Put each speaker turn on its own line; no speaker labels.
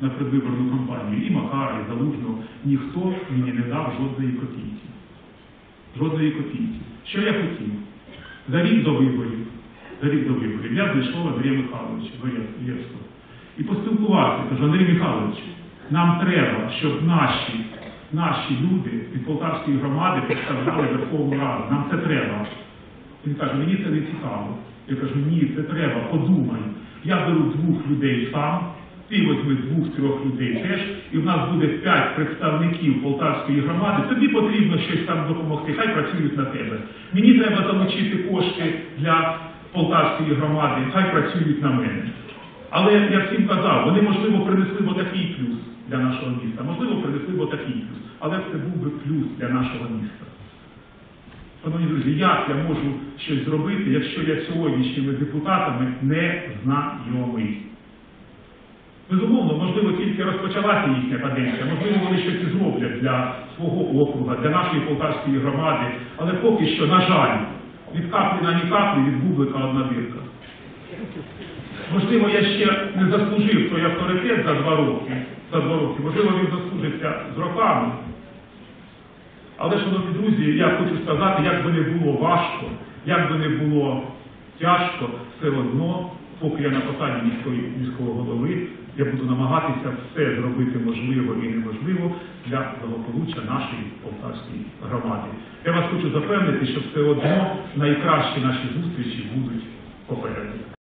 на предвиборну кампанію, і Макара, і Залужного, ніхто мені не дав жодної копійки. Жодної копійки. Що я хотів? За рік до виборів, за рік до виборів, я знайшов Андрія Михайловича Євського і поспілкувався. Кажу, Андрій Михайлович, нам треба, щоб наші, наші люди від Полтавської громади представляли Верховну Раду. Нам це треба. Він каже, мені це не цікаво. Я кажу, ні, це треба, подумай. Я беру двох людей сам, ти візьми двох-трьох людей теж, і в нас буде п'ять представників Полтавської громади. Тобі потрібно щось там допомогти, хай працюють на тебе. Мені треба залучити кошти для Полтавської громади, хай працюють на мене. Але я всім казав, вони, можливо, принесли б такий плюс для нашого міста, можливо, принесли б такий плюс, але це був би плюс для нашого міста. Шановні друзі, як я можу щось зробити, якщо я сьогоднішніми депутатами не знайомий? Безумовно, можливо, тільки розпочалася їхня каденція, можливо, вони щось і зроблять для свого округа, для нашої полтавської громади, але поки що, на жаль, від каплі на ні каплі від бублика одна дирка. Можливо, я ще не заслужив той авторитет за два роки, за два роки. можливо, він заслужиться з роками. Але, шановні друзі, я хочу сказати, як би не було важко, як би не було тяжко, все одно, поки я на посаді міського голови, я буду намагатися все зробити можливо і неможливо для благополуччя нашої полтавської громади. Я вас хочу запевнити, що все одно найкращі наші зустрічі будуть попереду.